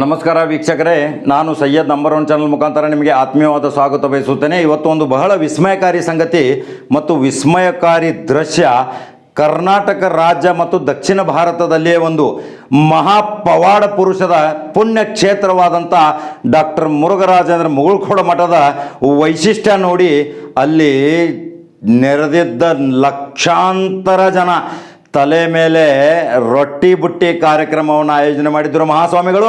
ನಮಸ್ಕಾರ ವೀಕ್ಷಕರೇ, ನಾನು ಸಯ್ಯದ್ ನಂಬರ್ ಒನ್ ಚಾನಲ್ ಮುಖಾಂತರ ನಿಮಗೆ ಆತ್ಮೀಯವಾದ ಸ್ವಾಗತ ಬಯಸುತ್ತೇನೆ. ಇವತ್ತು ಒಂದು ಬಹಳ ವಿಸ್ಮಯಕಾರಿ ಸಂಗತಿ ಮತ್ತು ವಿಸ್ಮಯಕಾರಿ ದೃಶ್ಯ. ಕರ್ನಾಟಕ ರಾಜ್ಯ ಮತ್ತು ದಕ್ಷಿಣ ಭಾರತದಲ್ಲಿಯೇ ಒಂದು ಮಹಾಪವಾಡ ಪುರುಷದ ಪುಣ್ಯ ಕ್ಷೇತ್ರವಾದಂಥ ಡಾಕ್ಟರ್ ಮುರುಘರಾಜೇಂದ್ರ ಮುಗುಳ್ಖೋಡ ಮಠದ ವೈಶಿಷ್ಟ್ಯ ನೋಡಿ ಅಲ್ಲಿ ನೆರೆದಿದ್ದ ಲಕ್ಷಾಂತರ ಜನ ತಲೆ ಮೇಲೆ ರೊಟ್ಟಿ ಬುಟ್ಟಿ ಕಾರ್ಯಕ್ರಮವನ್ನು ಆಯೋಜನೆ ಮಾಡಿದ್ದರು ಮಹಾಸ್ವಾಮಿಗಳು.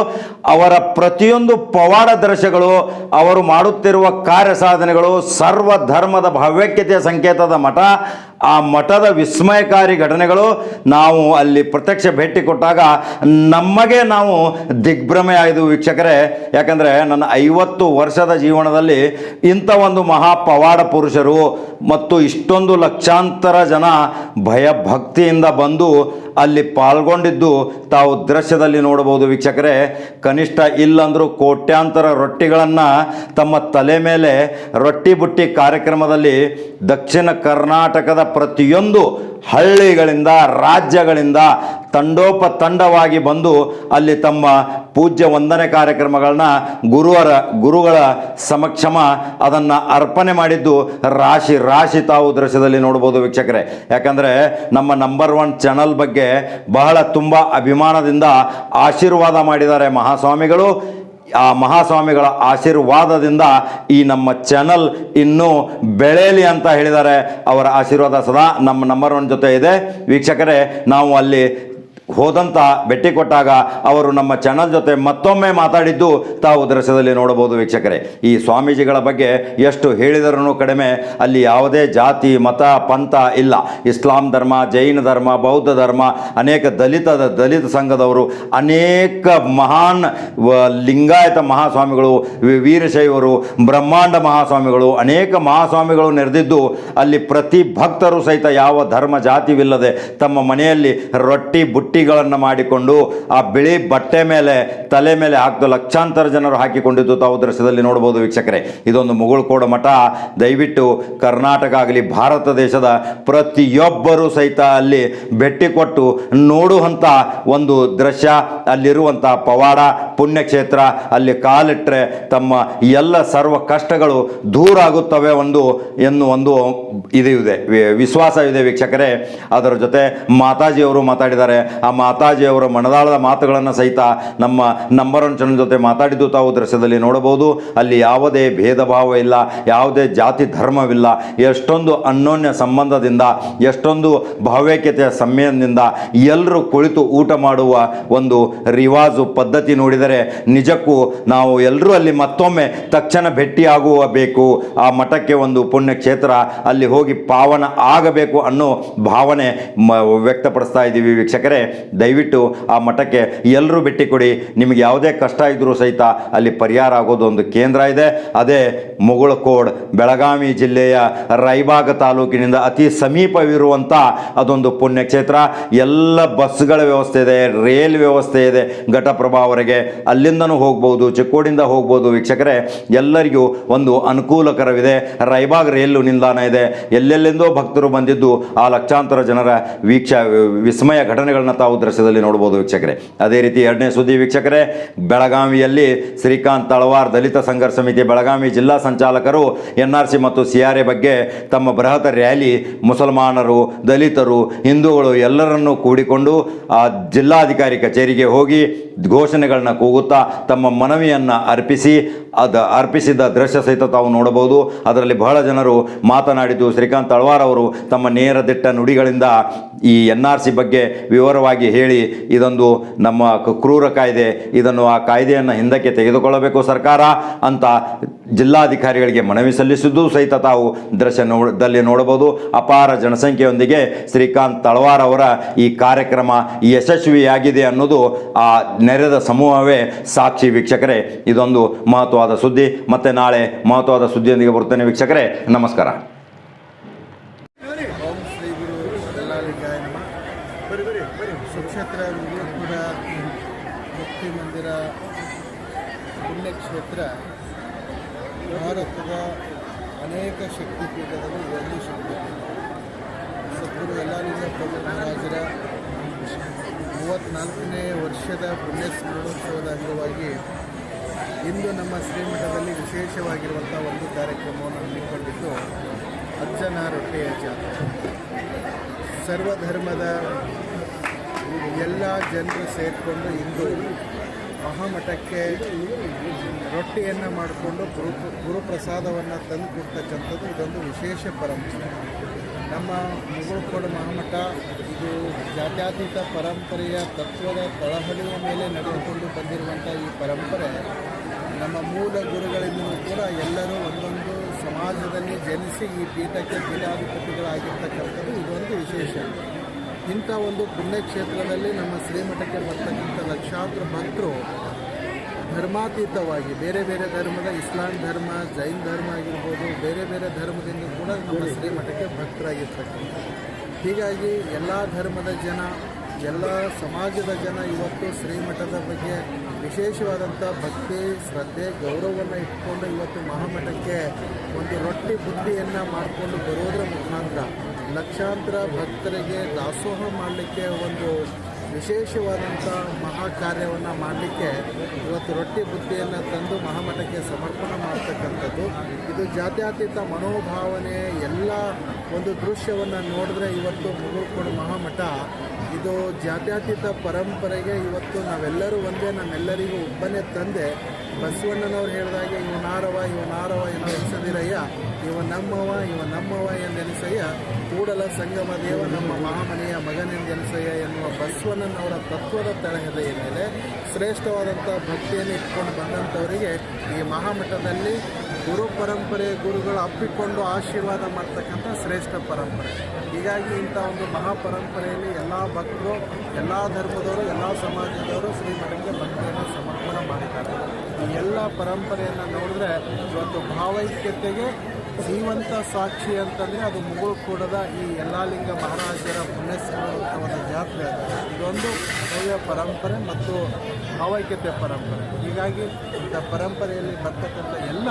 ಅವರ ಪ್ರತಿಯೊಂದು ಪವಾಡ ದೃಶ್ಯಗಳು, ಅವರು ಮಾಡುತ್ತಿರುವ ಕಾರ್ಯ ಸಾಧನೆಗಳು ಸರ್ವ ಧರ್ಮದ ಭವ್ಯಕ್ಯತೆಯ ಸಂಕೇತದ ಮಠ. ಆ ಮಠದ ವಿಸ್ಮಯಕಾರಿ ಘಟನೆಗಳು ನಾವು ಅಲ್ಲಿ ಪ್ರತ್ಯಕ್ಷ ಭೇಟಿ ಕೊಟ್ಟಾಗ ನಮಗೆ ನಾವು ದಿಗ್ಭ್ರಮೆ ಆಯಿತು ವೀಕ್ಷಕರೇ. ಯಾಕಂದರೆ ನನ್ನ ಐವತ್ತು ವರ್ಷದ ಜೀವನದಲ್ಲಿ ಇಂಥ ಒಂದು ಮಹಾ ಪವಾಡ ಪುರುಷರು ಮತ್ತು ಇಷ್ಟೊಂದು ಲಕ್ಷಾಂತರ ಜನ ಭಯಭಕ್ತಿಯಿಂದ ಬಂದು ಅಲ್ಲಿ ಪಾಲ್ಗೊಂಡಿದ್ದು ತಾವು ದೃಶ್ಯದಲ್ಲಿ ನೋಡಬಹುದು ವೀಕ್ಷಕರೇ. ಕನಿಷ್ಠ ಇಲ್ಲಂದರೂ ಕೋಟ್ಯಾಂತರ ರೊಟ್ಟಿಗಳನ್ನು ತಮ್ಮ ತಲೆ ಮೇಲೆ ರೊಟ್ಟಿ ಬುಟ್ಟಿ ಕಾರ್ಯಕ್ರಮದಲ್ಲಿ ದಕ್ಷಿಣ ಕರ್ನಾಟಕದ ಪ್ರತಿಯೊಂದು ಹಳ್ಳಿಗಳಿಂದ, ರಾಜ್ಯಗಳಿಂದ ತಂಡೋಪ ತಂಡವಾಗಿ ಬಂದು ಅಲ್ಲಿ ತಮ್ಮ ಪೂಜ್ಯ ವಂದನೆ ಕಾರ್ಯಕ್ರಮಗಳನ್ನ ಗುರುವರ, ಗುರುಗಳ ಸಮಕ್ಷಮ ಅದನ್ನು ಅರ್ಪಣೆ ಮಾಡಿದ್ದು ರಾಶಿ ರಾಶಿ ತಾವು ದೃಶ್ಯದಲ್ಲಿ ನೋಡ್ಬೋದು ವೀಕ್ಷಕರೇ. ಯಾಕಂದರೆ ನಮ್ಮ ನಂಬರ್ ಒನ್ ಚಾನಲ್ ಬಗ್ಗೆ ಬಹಳ ತುಂಬ ಅಭಿಮಾನದಿಂದ ಆಶೀರ್ವಾದ ಮಾಡಿದ್ದಾರೆ ಮಹಾಸ್ವಾಮಿಗಳು. ಆ ಮಹಾಸ್ವಾಮಿಗಳ ಆಶೀರ್ವಾದದಿಂದ ಈ ನಮ್ಮ ಚಾನಲ್ ಇನ್ನೂ ಬೆಳೆಯಲಿ ಅಂತ ಹೇಳಿದ್ದಾರೆ. ಅವರ ಆಶೀರ್ವಾದ ಸದಾ ನಮ್ಮ ನಂಬರ್ ಒನ್ ಜೊತೆ ಇದೆ. ವೀಕ್ಷಕರೇ, ನಾವು ಅಲ್ಲಿ ಹೋದಂಥ ಭೇಟಿ ಕೊಟ್ಟಾಗ ಅವರು ನಮ್ಮ ಚಾನಲ್ ಜೊತೆ ಮತ್ತೊಮ್ಮೆ ಮಾತಾಡಿದ್ದು ತಾವು ದೃಶ್ಯದಲ್ಲಿ ನೋಡಬಹುದು ವೀಕ್ಷಕರೇ. ಈ ಸ್ವಾಮೀಜಿಗಳ ಬಗ್ಗೆ ಎಷ್ಟು ಹೇಳಿದರೂ ಕಡಿಮೆ ಅಲ್ಲಿ ಯಾವುದೇ ಜಾತಿ, ಮತ, ಪಂಥ ಇಲ್ಲ. ಇಸ್ಲಾಂ ಧರ್ಮ, ಜೈನ ಧರ್ಮ, ಬೌದ್ಧ ಧರ್ಮ, ಅನೇಕ ದಲಿತ ದಲಿತ ಸಂಘದವರು, ಅನೇಕ ಮಹಾನ್ ಲಿಂಗಾಯತ ಮಹಾಸ್ವಾಮಿಗಳು ವೀರಶೈವರು, ಬ್ರಹ್ಮಾಂಡ ಮಹಾಸ್ವಾಮಿಗಳು, ಅನೇಕ ಮಹಾಸ್ವಾಮಿಗಳು ನೆರೆದಿದ್ದು ಅಲ್ಲಿ ಪ್ರತಿ ಭಕ್ತರು ಸಹಿತ ಯಾವ ಧರ್ಮ ಜಾತಿವಿಲ್ಲದೆ ತಮ್ಮ ಮನೆಯಲ್ಲಿ ರೊಟ್ಟಿ ಬುಟ್ಟಿಗಳನ್ನು ಮಾಡಿಕೊಂಡು ಆ ಬಿಳಿ ಬಟ್ಟೆ ಮೇಲೆ, ತಲೆ ಮೇಲೆ ಹಾಕಿದ ಲಕ್ಷಾಂತರ ಜನರು ಹಾಕಿಕೊಂಡಿದ್ದು ತಾವು ದೃಶ್ಯದಲ್ಲಿ ನೋಡ್ಬೋದು ವೀಕ್ಷಕರೇ. ಇದೊಂದು ಮುಗುಳ್ಕೋಡ ಮಠ. ದಯವಿಟ್ಟು ಕರ್ನಾಟಕ ಆಗಲಿ, ಭಾರತ ದೇಶದ ಪ್ರತಿಯೊಬ್ಬರೂ ಸಹಿತ ಅಲ್ಲಿ ಭೇಟಿ ಕೊಟ್ಟು ನೋಡುವಂಥ ಒಂದು ದೃಶ್ಯ. ಅಲ್ಲಿರುವಂಥ ಪವಾಡ, ಪುಣ್ಯಕ್ಷೇತ್ರ, ಅಲ್ಲಿ ಕಾಲಿಟ್ಟರೆ ತಮ್ಮ ಎಲ್ಲ ಸರ್ವ ಕಷ್ಟಗಳು ದೂರ ಆಗುತ್ತವೆ ಒಂದು ಎನ್ನು ಒಂದು ಇದು ಇದೆ, ವಿಶ್ವಾಸ ಇದೆ ವೀಕ್ಷಕರೇ. ಅದರ ಜೊತೆ ಮಾತಾಜಿಯವರು ಮಾತಾಡಿದ್ದಾರೆ. ಆ ಮಾತಾಜಿಯವರ ಮನದಾಳದ ಮಾತುಗಳನ್ನು ಸಹಿತ ನಮ್ಮ ನಂಬರ್ ಒನ್ ಚಾನಲ್ ಜೊತೆ ಮಾತಾಡಿದ್ದು ತಾವು ದೃಶ್ಯದಲ್ಲಿ ನೋಡಬಹುದು. ಅಲ್ಲಿ ಯಾವುದೇ ಭೇದ ಭಾವ ಇಲ್ಲ, ಯಾವುದೇ ಜಾತಿ ಧರ್ಮವಿಲ್ಲ. ಎಷ್ಟೊಂದು ಅನ್ಯೋನ್ಯ ಸಂಬಂಧದಿಂದ, ಎಷ್ಟೊಂದು ಭಾವೈಕ್ಯತೆಯ ಸಮ್ಮೇಳನದಿಂದ ಎಲ್ಲರೂ ಕುಳಿತು ಊಟ ಮಾಡುವ ಒಂದು ರಿವಾಜು ಪದ್ಧತಿ ನೋಡಿದರೆ ನಿಜಕ್ಕೂ ನಾವು ಎಲ್ಲರೂ ಅಲ್ಲಿ ಮತ್ತೊಮ್ಮೆ ತಕ್ಷಣ ಭೇಟಿಯಾಗುವ ಬೇಕು ಆ ಮಠಕ್ಕೆ ಒಂದು ಪುಣ್ಯ ಕ್ಷೇತ್ರ ಅಲ್ಲಿ ಹೋಗಿ ಪಾವನ ಆಗಬೇಕು ಅನ್ನೋ ಭಾವನೆ ವ್ಯಕ್ತಪಡಿಸ್ತಾ ಇದ್ದೀವಿ ವೀಕ್ಷಕರೇ. ದಯವಿಟ್ಟು ಆ ಮಠಕ್ಕೆ ಎಲ್ಲರೂ ಭೇಟಿ ಕೊಡಿ. ನಿಮಗೆ ಯಾವುದೇ ಕಷ್ಟ ಇದ್ದರೂ ಸಹಿತ ಅಲ್ಲಿ ಪರಿಹಾರ ಆಗೋದು ಒಂದು ಕೇಂದ್ರ ಇದೆ. ಅದೇ ಮುಗುಳಕೋಡ್, ಬೆಳಗಾವಿ ಜಿಲ್ಲೆಯ ರೈಬಾಗ ತಾಲೂಕಿನಿಂದ ಅತಿ ಸಮೀಪವಿರುವಂಥ ಅದೊಂದು ಪುಣ್ಯಕ್ಷೇತ್ರ. ಎಲ್ಲ ಬಸ್ಗಳ ವ್ಯವಸ್ಥೆ ಇದೆ, ರೇಲ್ ವ್ಯವಸ್ಥೆ ಇದೆ. ಘಟಪ್ರಭಾವರೆಗೆ ಅಲ್ಲಿಂದನೂ ಹೋಗ್ಬೋದು, ಚಿಕ್ಕೋಡಿಂದ ಹೋಗ್ಬೋದು ವೀಕ್ಷಕರೇ. ಎಲ್ಲರಿಗೂ ಒಂದು ಅನುಕೂಲಕರವಿದೆ. ರೈಬಾಗ್ ರೈಲು ನಿಲ್ದಾಣ ಇದೆ. ಎಲ್ಲೆಲ್ಲಿಂದೋ ಭಕ್ತರು ಬಂದಿದ್ದು ಆ ಲಕ್ಷಾಂತರ ಜನರ ವೀಕ್ಷ, ವಿಸ್ಮಯ ಘಟನೆಗಳನ್ನ ತಾವು ದೃಶ್ಯದಲ್ಲಿ ನೋಡ್ಬೋದು ವೀಕ್ಷಕರೇ. ಅದೇ ರೀತಿ ಎರಡನೇ ಸುದ್ದಿ ವೀಕ್ಷಕರೇ, ಬೆಳಗಾವಿಯಲ್ಲಿ ಶ್ರೀಕಾಂತ್ ತಳವಾರ್ ದಲಿತ ಸಂಘರ್ಷ ಸಮಿತಿ ಬೆಳಗಾವಿ ಜಿಲ್ಲಾ ಸಂಚಾಲಕರು ಎನ್ ಆರ್ ಸಿ ಮತ್ತು ಸಿ ಆರ್ ಎ ಬಗ್ಗೆ ತಮ್ಮ ಬೃಹತ್ ರ್ಯಾಲಿ ಮುಸಲ್ಮಾನರು, ದಲಿತರು, ಹಿಂದೂಗಳು ಎಲ್ಲರನ್ನೂ ಕೂಡಿಕೊಂಡು ಆ ಜಿಲ್ಲಾಧಿಕಾರಿ ಕಚೇರಿಗೆ ಹೋಗಿ ಘೋಷಣೆಗಳನ್ನ ಕೂಗುತ್ತಾ ತಮ್ಮ ಮನವಿಯನ್ನು ಅರ್ಪಿಸಿ, ಅದು ಅರ್ಪಿಸಿದ ದೃಶ್ಯ ಸಹಿತ ತಾವು ನೋಡಬಹುದು. ಅದರಲ್ಲಿ ಬಹಳ ಜನರು ಮಾತನಾಡಿದ್ದು ಶ್ರೀಕಾಂತ್ ತಳವಾರ್ ಅವರು ತಮ್ಮ ನೇರ ದಿಟ್ಟ ನುಡಿಗಳಿಂದ ಈ ಎನ್ ಆರ್ ಸಿ ಬಗ್ಗೆ ವಿವರವಾಗಿ ಹೇಳಿ ಇದೊಂದು ನಮ್ಮ ಕ್ರೂರ ಕಾಯ್ದೆ, ಇದನ್ನು ಆ ಕಾಯ್ದೆಯನ್ನು ಹಿಂದಕ್ಕೆ ತೆಗೆದುಕೊಳ್ಳಬೇಕು ಸರ್ಕಾರ ಅಂತ ಜಿಲ್ಲಾಧಿಕಾರಿಗಳಿಗೆ ಮನವಿ ಸಲ್ಲಿಸಿದ್ದು ಸಹಿತ ತಾವು ದೃಶ್ಯ ನೋಡದಲ್ಲಿ ನೋಡಬಹುದು. ಅಪಾರ ಜನಸಂಖ್ಯೆಯೊಂದಿಗೆ ಶ್ರೀಕಾಂತ್ ತಳವಾರ್ ಅವರ ಈ ಕಾರ್ಯಕ್ರಮ ಯಶಸ್ವಿಯಾಗಿದೆ ಅನ್ನೋದು ಆ ನೆರೆದ ಸಮೂಹವೇ ಸಾಕ್ಷಿ ವೀಕ್ಷಕರೇ. ಇದೊಂದು ಮಹತ್ವವಾದ ಸುದ್ದಿ. ಮತ್ತೆ ನಾಳೆ ಮಹತ್ವವಾದ ಸುದ್ದಿಯೊಂದಿಗೆ ಬರುತ್ತೇನೆ ವೀಕ್ಷಕರೇ. ನಮಸ್ಕಾರ ಓಂ ಶ್ರೀ ಗುರು ದಲ್ಲಾಳಿಕಾಯ ನಮ ಬರಿ ಬರಿ ಬರಿ ಸುಕ್ಷೇತ್ರ ವಿಜಯಪುರ ಮುಕ್ತಿ ಮಂದಿರ ಪುಣ್ಯಕ್ಷೇತ್ರ ಭಾರತದ ಅನೇಕ ಶಕ್ತಿಪೀಠದಲ್ಲಿ ಒಂದು ಶಕ್ತಿಪೀಠ ಸದ್ಗುರು ಪ್ರಭು ಮಹಾರಾಜರ ಮೂವತ್ತ್ನಾಲ್ಕನೇ ವರ್ಷದ ಪುಣ್ಯ ಸ್ಮರಣೋತ್ಸವದ ಅಂಗವಾಗಿ ಇಂದು ನಮ್ಮ ಶ್ರೀಮಠದಲ್ಲಿ ವಿಶೇಷವಾಗಿರುವಂಥ ಒಂದು ಕಾರ್ಯಕ್ರಮವನ್ನು ಹಮ್ಮಿಕೊಂಡಿದ್ದು ಅಜ್ಜನ ರೊಟ್ಟೆಯ ಜಾತ್ರೆ ಸರ್ವಧರ್ಮದ ಎಲ್ಲ ಜನರು ಸೇರಿಕೊಂಡು ಇಂದು ಮಹಾಮಠಕ್ಕೆ ರೊಟ್ಟಿಯನ್ನು ಮಾಡಿಕೊಂಡು ಗುರು ಗುರುಪ್ರಸಾದವನ್ನು ತಂದು ಕೊಡ್ತಕ್ಕಂಥದ್ದು ಇದೊಂದು ವಿಶೇಷ ಪರಂಪರೆ. ನಮ್ಮ ಮುಗುಳುಕೋಡು ಮಹಾಮಠ ಇದು ಜಾತ್ಯಾತೀತ ಪರಂಪರೆಯ ತತ್ವದ ತಳಹಳಿಯ ಮೇಲೆ ನಡೆದುಕೊಂಡು ಬಂದಿರುವಂಥ ಈ ಪರಂಪರೆ, ನಮ್ಮ ಮೂಲ ಗುರುಗಳಿಂದಲೂ ಕೂಡ ಎಲ್ಲರೂ ಒಂದೊಂದು ಸಮಾಜದಲ್ಲಿ ಜನಿಸಿ ಈ ಪೀಠಕ್ಕೆ ಪೀಠಾಧಿಪತಿಗಳಾಗಿರ್ತಕ್ಕಂಥದ್ದು ಇದೊಂದು ವಿಶೇಷ. ಇಂಥ ಒಂದು ಪುಣ್ಯಕ್ಷೇತ್ರದಲ್ಲಿ ನಮ್ಮ ಶ್ರೀಮಠಕ್ಕೆ ಬರ್ತಕ್ಕಂಥ ಲಕ್ಷಾಂತರ ಭಕ್ತರು ಧರ್ಮಾತೀತವಾಗಿ, ಬೇರೆ ಬೇರೆ ಧರ್ಮದ, ಇಸ್ಲಾಂ ಧರ್ಮ, ಜೈನ್ ಧರ್ಮ ಆಗಿರ್ಬೋದು, ಬೇರೆ ಬೇರೆ ಧರ್ಮದಿಂದ ಕೂಡ ನಮ್ಮ ಶ್ರೀಮಠಕ್ಕೆ ಭಕ್ತರಾಗಿರ್ತಕ್ಕಂಥ. ಹೀಗಾಗಿ ಎಲ್ಲ ಧರ್ಮದ ಜನ, ಎಲ್ಲ ಸಮಾಜದ ಜನ ಇವತ್ತು ಶ್ರೀಮಠದ ಬಗ್ಗೆ ವಿಶೇಷವಾದಂಥ ಭಕ್ತಿ, ಶ್ರದ್ಧೆ, ಗೌರವವನ್ನು ಇಟ್ಕೊಂಡು ಇವತ್ತು ಮಹಾಮಠಕ್ಕೆ ಒಂದು ರೊಟ್ಟಿ ಬುದ್ಧಿಯನ್ನು ಮಾಡಿಕೊಂಡು ಬರೋದ್ರ ಮುಖಾಂತರ ಲಕ್ಷಾಂತರ ಭಕ್ತರಿಗೆ ದಾಸೋಹ ಮಾಡಲಿಕ್ಕೆ ಒಂದು ವಿಶೇಷವಾದಂಥ ಮಹಾ ಕಾರ್ಯವನ್ನು ಮಾಡಲಿಕ್ಕೆ ಇವತ್ತು ರೊಟ್ಟಿ ಬುದ್ಧಿಯನ್ನು ತಂದು ಮಹಾಮಠಕ್ಕೆ ಸಮರ್ಪಣೆ ಮಾಡ್ತಕ್ಕಂಥದ್ದು. ಇದು ಜಾತ್ಯತೀತ ಮನೋಭಾವನೆ, ಎಲ್ಲ ಒಂದು ದೃಶ್ಯವನ್ನು ನೋಡಿದ್ರೆ ಇವತ್ತು ಮುಗುಳ್ಕೊಂಡು ಮಹಾಮಠ ಇದು ಜಾತ್ಯತೀತ ಪರಂಪರೆಗೆ ಇವತ್ತು ನಾವೆಲ್ಲರೂ ಒಂದೇ, ನಮ್ಮೆಲ್ಲರಿಗೂ ಒಬ್ಬನೇ ತಂದೆ. ಬಸವಣ್ಣನವ್ರು ಹೇಳಿದಾಗೆ, ಇವ ನಾರವ ಎಂದು ಎನಿಸದಿರಯ್ಯ ಇವ ನಮ್ಮವ ಇವ ನಮ್ಮವ ಎಂದೆನಿಸಯ್ಯ ಕೂಡಲ ಸಂಗಮ ದೇವ ನಮ್ಮ ಮಹಾಮನೆಯ ಮಗನೆಂದೆನಿಸಯ್ಯ ಎನ್ನುವ ಬಸವಣ್ಣನವರ ತತ್ವದ ತಳಹದಿಯ ಮೇಲೆ ಶ್ರೇಷ್ಠವಾದಂಥ ಭಕ್ತಿಯನ್ನು ಇಟ್ಕೊಂಡು ಬಂದಂಥವರಿಗೆ ಈ ಮಹಾಮಠದಲ್ಲಿ ಗುರು ಪರಂಪರೆ, ಗುರುಗಳು ಅಪ್ಪಿಕೊಂಡು ಆಶೀರ್ವಾದ ಮಾಡ್ತಕ್ಕಂಥ ಶ್ರೇಷ್ಠ ಪರಂಪರೆ. ಹೀಗಾಗಿ ಇಂಥ ಒಂದು ಮಹಾಪರಂಪರೆಯಲ್ಲಿ ಎಲ್ಲ ಭಕ್ತರು, ಎಲ್ಲ ಧರ್ಮದವರು, ಎಲ್ಲ ಸಮಾಜದವರು ಶ್ರೀಮಠಕ್ಕೆ ಭಕ್ತಿಯನ್ನು ಸಮರ್ಪಣೆ ಮಾಡಿದ್ದಾರೆ. ಈ ಎಲ್ಲ ಪರಂಪರೆಯನ್ನು ನೋಡಿದ್ರೆ ಇವತ್ತು ಭಾವೈಕ್ಯತೆಗೆ ಜೀವಂತ ಸಾಕ್ಷಿ ಅಂತಂದರೆ ಅದು ಮುಗುಳ್ಕೂಡದ ಈ ಯಲ್ಲಾಲಿಂಗ ಮಹಾರಾಜರ ಪುಣ್ಯಸ್ಮರಣೆ ಒಂದು ಜಾತ್ರೆ ಇದೊಂದು ಭವ್ಯ ಪರಂಪರೆ ಮತ್ತು ಭಾವೈಕ್ಯತೆ ಪರಂಪರೆ. ಹೀಗಾಗಿ ಇಂಥ ಪರಂಪರೆಯಲ್ಲಿ ಬರ್ತಕ್ಕಂಥ ಎಲ್ಲ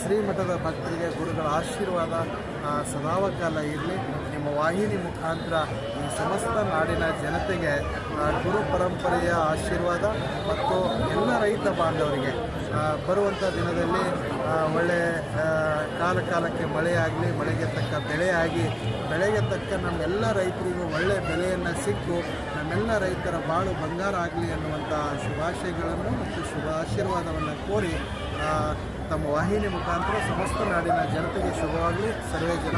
ಶ್ರೀಮಠದ ಭಕ್ತರಿಗೆ ಗುರುಗಳ ಆಶೀರ್ವಾದ ಸದಾವಕಾಲ ಇರಲಿ. ನಿಮ್ಮ ವಾಹಿನಿ ಮುಖಾಂತರ ಈ ಸಮಸ್ತ ನಾಡಿನ ಜನತೆಗೆ ಗುರು ಪರಂಪರೆಯ ಆಶೀರ್ವಾದ ಮತ್ತು ಎಲ್ಲ ರೈತ ಬಾಂಧವರಿಗೆ ಬರುವಂಥ ದಿನದಲ್ಲಿ ಒಳ್ಳೆ ಕಾಲ ಕಾಲಕ್ಕೆ ಮಳೆಯಾಗಲಿ, ಮಳೆಗೆ ತಕ್ಕ ಬೆಳೆಯಾಗಿ, ಬೆಳೆಗೆ ತಕ್ಕ ನಮ್ಮೆಲ್ಲ ರೈತರಿಗೂ ಒಳ್ಳೆ ಬೆಲೆಯನ್ನು ಸಿಕ್ಕು ನಮ್ಮೆಲ್ಲ ರೈತರ ಬಾಳು ಬಂಗಾರ ಆಗಲಿ ಅನ್ನುವಂಥ ಶುಭಾಶಯಗಳನ್ನು ಮತ್ತು ಶುಭ ಆಶೀರ್ವಾದವನ್ನು ಕೋರಿ ತಮ್ಮ ವಾಹಿನಿ ಮುಖಾಂತರ ಸಮಸ್ತ ನಾಡಿನ ಜನತೆಗೆ ಶುಭವಾಗಲಿ. ಸರ್ವೇ ಜನ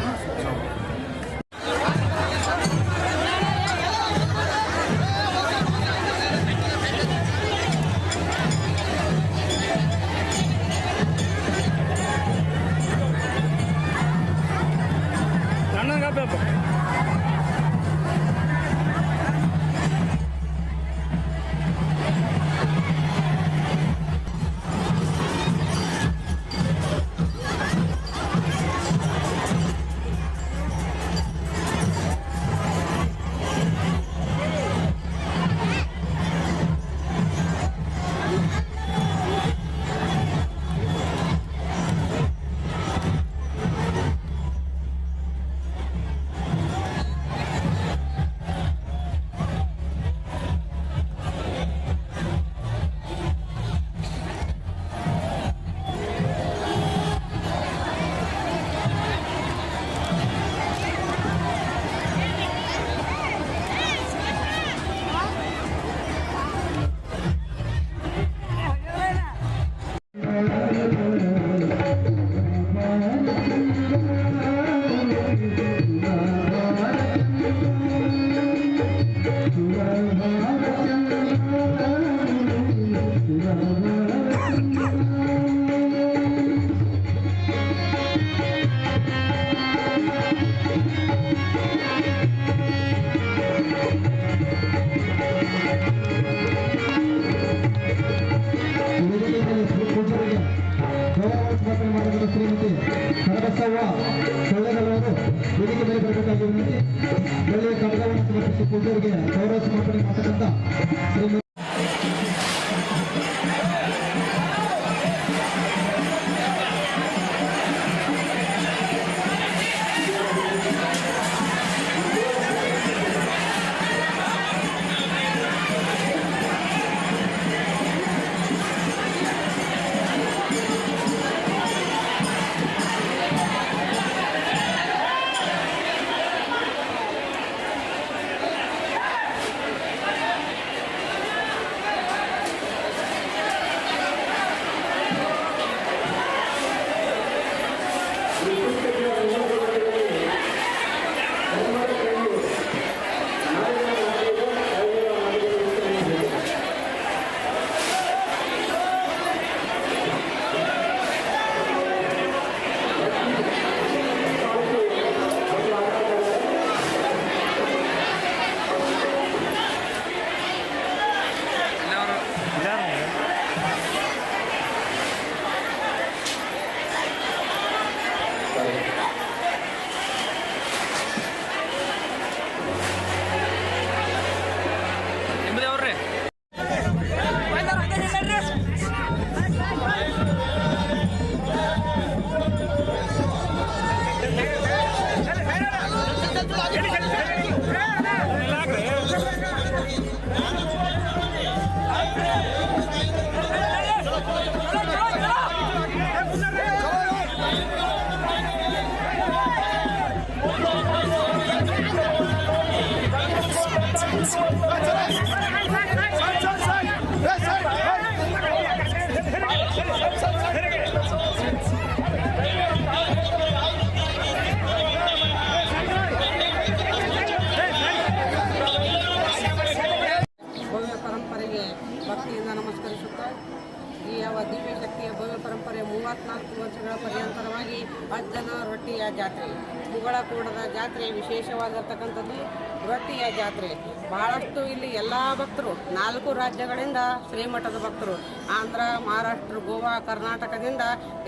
ವಿಶೇಷವಾಗಿರ್ತಕ್ಕಂಥದ್ದು ರೊಟ್ಟಿಯ ಜಾತ್ರೆ ಬಹಳಷ್ಟು ಇಲ್ಲಿ ಎಲ್ಲ ಭಕ್ತರು, ನಾಲ್ಕು ರಾಜ್ಯಗಳಿಂದ ಶ್ರೀಮಠದ ಭಕ್ತರು, ಆಂಧ್ರ, ಮಹಾರಾಷ್ಟ್ರ, ಗೋವಾ, ಕರ್ನಾಟಕದಿಂದ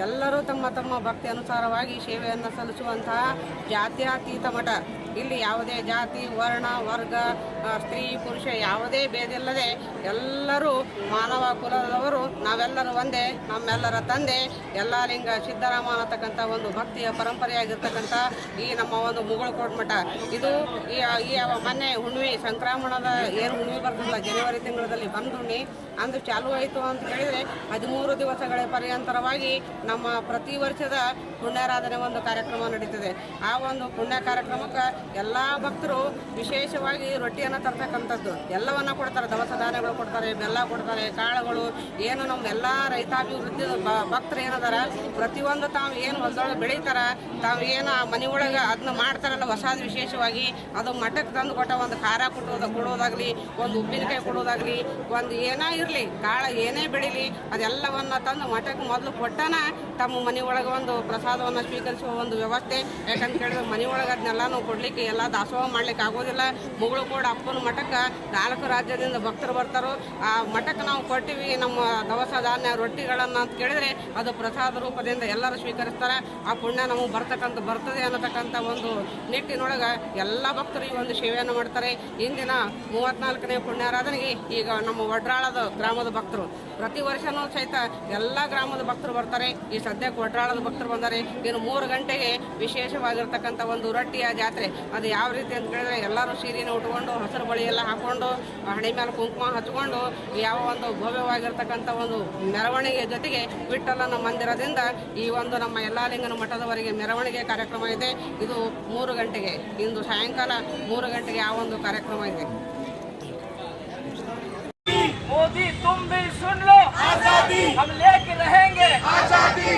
ಎಲ್ಲರೂ ತಮ್ಮ ತಮ್ಮ ಭಕ್ತಿ ಅನುಸಾರವಾಗಿ ಸೇವೆಯನ್ನು ಸಲ್ಲಿಸುವಂತಹ ಜಾತ್ಯಾತೀತ ಮಠ. ಇಲ್ಲಿ ಯಾವುದೇ ಜಾತಿ, ವರ್ಣ, ವರ್ಗ ಸ್ತ್ರೀ, ಪುರುಷ ಯಾವುದೇ ಭೇದಿಲ್ಲದೆ ಎಲ್ಲರೂ ಮಾನವ ಕುಲದವರು, ನಾವೆಲ್ಲರೂ ಒಂದೇ, ನಮ್ಮೆಲ್ಲರ ತಂದೆ, ಎಲ್ಲ ಲಿಂಗ ಸಿದ್ದರಾಮ ಅನ್ನತಕ್ಕಂಥ ಒಂದು ಭಕ್ತಿಯ ಪರಂಪರೆಯಾಗಿರ್ತಕ್ಕಂಥ ಈ ನಮ್ಮ ಒಂದು ಮುಗಳಕೋಟ್ ಮಠ. ಇದು ಈ ಈ ಹುಣ್ಣಿ ಮೊನ್ನೆ ಹುಣ್ಣಿಮೆ ಸಂಕ್ರಮಣದ ಏನು ಹುಣ್ಣಿಮೆ ಬರ್ತದಲ್ಲ, ಜನವರಿ ತಿಂಗಳಲ್ಲಿ ಬಂದು ಹುಣ್ಣಿ, ಅಂದು ಚಾಲು ಆಯಿತು ಅಂತ ಹೇಳಿದರೆ ಹದಿಮೂರು ದಿವಸಗಳ ಪರ್ಯಂತರವಾಗಿ ನಮ್ಮ ಪ್ರತಿ ವರ್ಷದ ಪುಣ್ಯಾರಾಧನೆ ಒಂದು ಕಾರ್ಯಕ್ರಮ ನಡೀತದೆ. ಆ ಒಂದು ಪುಣ್ಯ ಕಾರ್ಯಕ್ರಮಕ್ಕೆ ಎಲ್ಲ ಭಕ್ತರು ವಿಶೇಷವಾಗಿ ರೊಟ್ಟಿಯನ್ನು ತರ್ತಕ್ಕಂಥದ್ದು. ಎಲ್ಲವನ್ನು ಕೊಡ್ತಾರೆ, ದವಸ ಧಾನ್ಯಗಳು ಕೊಡ್ತಾರೆ, ಬೆಲ್ಲ ಕೊಡ್ತಾರೆ, ಕಾಳುಗಳು, ಏನು ನಮ್ಮ ಎಲ್ಲ ರೈತಾಭಿವೃದ್ಧಿ ಭಕ್ತರು ಏನದಾರ, ಪ್ರತಿಯೊಂದು ತಾವು ಏನು ಹೊಲದೊಳಗೆ ಬೆಳೀತಾರ, ತಾವು ಏನು ಆ ಮನೆ ಅದನ್ನ ಮಾಡ್ತಾರಲ್ಲ, ಹೊಸಾದ ವಿಶೇಷವಾಗಿ ಅದು ಮಠಕ್ಕೆ ತಂದು ಕೊಟ್ಟ ಒಂದು ಖಾರ ಕೊಡೋದು ಕೊಡೋದಾಗಲಿ, ಒಂದು ಉಪ್ಪಿನಕಾಯಿ ಕೊಡೋದಾಗಲಿ, ಒಂದು ಏನೇ ಇರಲಿ, ಕಾಳು ಏನೇ ಬೆಳೀಲಿ, ಅದೆಲ್ಲವನ್ನು ತಂದು ಮಠಕ್ಕೆ ಮೊದಲು ಕೊಟ್ಟನ ತಮ್ಮ ಮನೆ ಒಳಗೆ ಒಂದು ಪ್ರಸಾದವನ್ನು ಸ್ವೀಕರಿಸುವ ಒಂದು ವ್ಯವಸ್ಥೆ. ಯಾಕಂತ ಕೇಳಿದ್ರೆ ಮನೆ ಒಳಗೆ ಅದನ್ನೆಲ್ಲನೂ ಕೊಡಲಿಕ್ಕೆ ಎಲ್ಲ ದಾಸೋಹ ಮಾಡ್ಲಿಕ್ಕೆ ಆಗೋದಿಲ್ಲ. ಮುಗಳು ಕೂಡ ಅಪ್ಪನ ಮಠಕ್ಕೆ ನಾಲ್ಕು ರಾಜ್ಯದಿಂದ ಭಕ್ತರು ಬರ್ತಾರೋ. ಆ ಮಠಕ್ಕೆ ನಾವು ಕೊಟ್ಟಿವಿ ನಮ್ಮ ದವಸ ಧಾನ್ಯ ರೊಟ್ಟಿಗಳನ್ನು ಅಂತ ಕೇಳಿದರೆ ಅದು ಪ್ರಸಾದ ರೂಪದಿಂದ ಎಲ್ಲರೂ ಸ್ವೀಕರಿಸ್ತಾರೆ. ಆ ಪುಣ್ಯ ನಮಗೆ ಬರ್ತಕ್ಕಂಥ ಬರ್ತದೆ ಅನ್ನತಕ್ಕಂಥ ಒಂದು ನಿಟ್ಟಿನೊಳಗೆ ಎಲ್ಲ ಭಕ್ತರು ಈ ಒಂದು ಸೇವೆಯನ್ನು ಮಾಡ್ತಾರೆ. ಇಂದಿನ ಮೂವತ್ನಾಲ್ಕನೇ ಪುಣ್ಯಾರಾಧನೆಗೆ ಈಗ ನಮ್ಮ ವಡ್ರಾಳದ ಗ್ರಾಮದ ಭಕ್ತರು ಪ್ರತಿ ವರ್ಷನೂ ಸಹಿತ ಎಲ್ಲ ಗ್ರಾಮದ ಭಕ್ತರು ಬರ್ತಾರೆ. ಈ ಸದ್ಯಕ್ಕೆ ಕೊಟ್ರಾಳದ ಭಕ್ತರು ಬಂದರೆ ಇನ್ನು ಮೂರು ಗಂಟೆಗೆ ವಿಶೇಷವಾಗಿರ್ತಕ್ಕಂಥ ಒಂದು ರೊಟ್ಟಿಯ ಜಾತ್ರೆ. ಅದು ಯಾವ ರೀತಿ ಅಂತ ಕೇಳಿದ್ರೆ ಎಲ್ಲರೂ ಸೀರೆನ ಉಟ್ಕೊಂಡು ಹಸಿರು ಬಳಿ ಎಲ್ಲ ಹಾಕೊಂಡು, ಹಣೆ ಮೇಲೆ ಕುಂಕುಮ ಹಚ್ಕೊಂಡು ಯಾವ ಒಂದು ಭವ್ಯವಾಗಿರ್ತಕ್ಕಂಥ ಒಂದು ಮೆರವಣಿಗೆ ಜೊತೆಗೆ ವಿಠಲನ ಮಂದಿರದಿಂದ ಈ ಒಂದು ನಮ್ಮ ಯಲ್ಲಾಲಿಂಗನ ಮಠದವರೆಗೆ ಮೆರವಣಿಗೆ ಕಾರ್ಯಕ್ರಮ ಇದೆ. ಇದು ಮೂರು ಗಂಟೆಗೆ, ಇಂದು ಸಾಯಂಕಾಲ ಮೂರು ಗಂಟೆಗೆ ಆ ಒಂದು ಕಾರ್ಯಕ್ರಮ ಇದೆ. मोदी तुम भी सुन लो। आज़ादी। हम लेके रहेंगे। आज़ादी।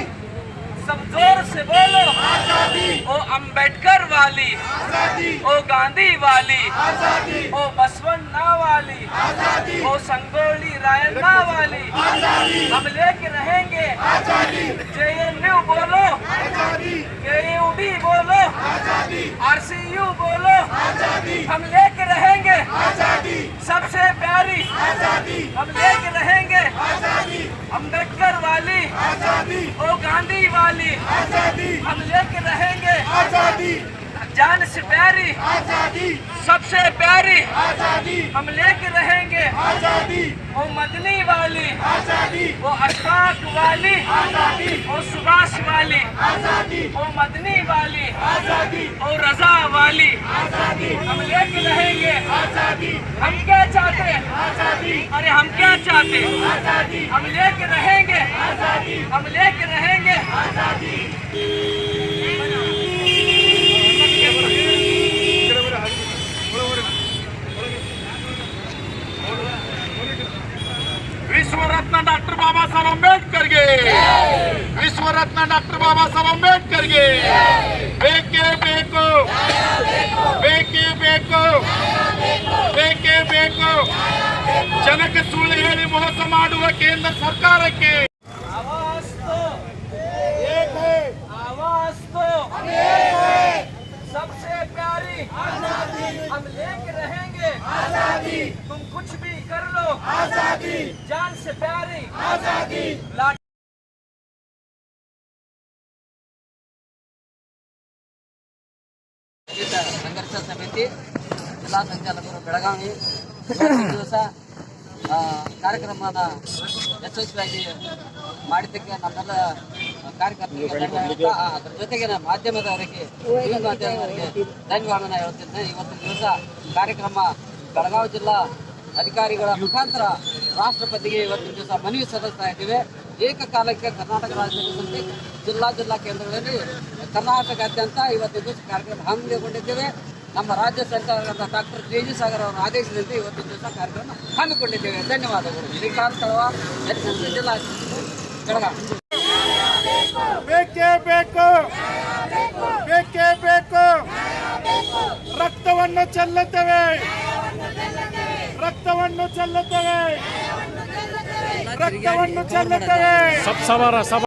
सब ज़ोर से बोलो। आज़ादी। ओ अंबेडकर वाली। आज़ादी। ओ गांधी वाली। आज़ादी। ओ बसवन्ना वाली। आज़ादी। ओ संगोली रायन्ना वाली। आज़ादी। हम लेके रहेंगे। आज़ादी। जेएनयू बोलो। आज़ादी। केयूडी बोलो। आज़ादी। आरसीयू बोलो। आज़ादी। हम लेके रहेंगे आज़ादी सबसे प्यारी आज़ादी हम लेके रहेंगे आज़ादी अंबेडकर वाली आज़ादी ओ गांधी वाली आज़ादी हम लेके रहेंगे आज़ादी। जान से प्यारी। आज़ादी। सबसे प्यारी। आज़ादी। हम लेके रहेंगे। आज़ादी। ओ मदनी वाली। आज़ादी। ओ अशफाक वाली। आज़ादी। ओ सुभाष वाली। आज़ादी। ओ मदनी वाली। आज़ादी। ओ रजा वाली। आज़ादी। हम लेके रहेंगे। आज़ादी। हम क्या चाहते? हैं आज़ादी। अरे हम क्या चाहते? हैं आज़ादी। हम लेके रहेंगे। आज़ादी। हम लेके रहेंगे। आज़ादी। ವಿಶ್ವರತ್ನ ಡಾಕ್ಟರ್ ಬಾಬಾ ಸಾಹೇಬ್ ಅಂಬೇಡ್ಕರ್ಗೆ ವಿಶ್ವರತ್ನ ಡಾಕ್ಟರ್ ಬಾಬಾ ಸಾಹೇಬ್ ಅಂಬೇಡ್ಕರ್ಗೆ ಬೇಕೇ ಬೇಕು ಬೇಕೇ ಬೇಕು ಬೇಕೇ ಬೇಕು ಜನಕ್ಕೆ ಸುಳ್ಳು ಹೇಳಿ ಮೋಸ ಮಾಡುವ ಕೇಂದ್ರ ಸರ್ಕಾರಕ್ಕೆ आवाज तो ಏಕ್ ಹೈ, आवाज तो सबसे प्यारी आजादी हम लेके रहेंगे आजादी तुम कुछ भी कर लो आजादी जान से प्यारी आजादी ಸಂಗೀತ ಸಂಘರ್ಷ ಸಮಿತಿ ಜಿಲ್ಲಾ ಸಂಚಾಲಕರು ಬೆಳಗಾವಿ ಇವತ್ತಿನ ದಿವಸ ಆ, ಕಾರ್ಯಕ್ರಮನ ಯಶಸ್ವಿಯಾಗಿ ಮಾಡಿದ್ದಕ್ಕೆ ನಮ್ಮೆಲ್ಲ ಕಾರ್ಯಕರ್ತರಿಗೆ ಧನ್ಯವಾದ ಆ, ಅದ್ರ ಜೊತೆಗೆ ನಮ್ಮ ಮಾಧ್ಯಮದವರಿಗೆ ಟಿವಿ ಮಾಧ್ಯಮದವರಿಗೆ ಧನ್ಯವಾದನ ಹೇಳ್ತಿದ್ದೇನೆ ಇವತ್ತಿನ ದಿವಸ ಕಾರ್ಯಕ್ರಮ ಬೆಳಗಾವಿ ಜಿಲ್ಲಾ ಅಧಿಕಾರಿಗಳ ಮುಖಾಂತರ ರಾಷ್ಟ್ರಪತಿಗೆ ಇವತ್ತಿನ ದಿವಸ ಮನವಿ ಸಲ್ಲಿಸ್ತಾ ಇದ್ದೇವೆ. ಏಕಕಾಲಕ್ಕೆ ಕರ್ನಾಟಕ ರಾಜ್ಯದಲ್ಲಿ ಜಿಲ್ಲಾ ಜಿಲ್ಲಾ ಕೇಂದ್ರಗಳಲ್ಲಿ ಕರ್ನಾಟಕಾದ್ಯಂತ ಇವತ್ತಿನ ದಿವಸ ಕಾರ್ಯಕ್ರಮ ಹಮ್ಮಿಕೊಂಡಿದ್ದೇವೆ. ನಮ್ಮ ರಾಜ್ಯ ಸರ್ಕಾರದ ಡಾಕ್ಟರ್ ಜೆ ಜಿ ಸಾಗರ್ ಅವರ ಆದೇಶದಂತೆ ಇವತ್ತಿನ ದಿವಸ ಕಾರ್ಯಕ್ರಮ ಹಮ್ಮಿಕೊಂಡಿದ್ದೇವೆ. ಧನ್ಯವಾದಗಳು. ಶ್ರೀಕಾಂತ್ ಸಿ ಜಿಲ್ಲಾ ಬೆಳಗಾವಿ ಬೇಕೇ ಬೇಕು. ಬೇಕೇ ಬೇಕು. ರಕ್ತವನ್ನು ಚೆಲ್ಲುತ್ತೇವೆ. ರಕ್ತವನ್ನು ಚೆಲ್ಲುತ್ತವೆ. ರಕ್ತವನ್ನು ಚೆಲ್ಲುತ್ತೇವೆ.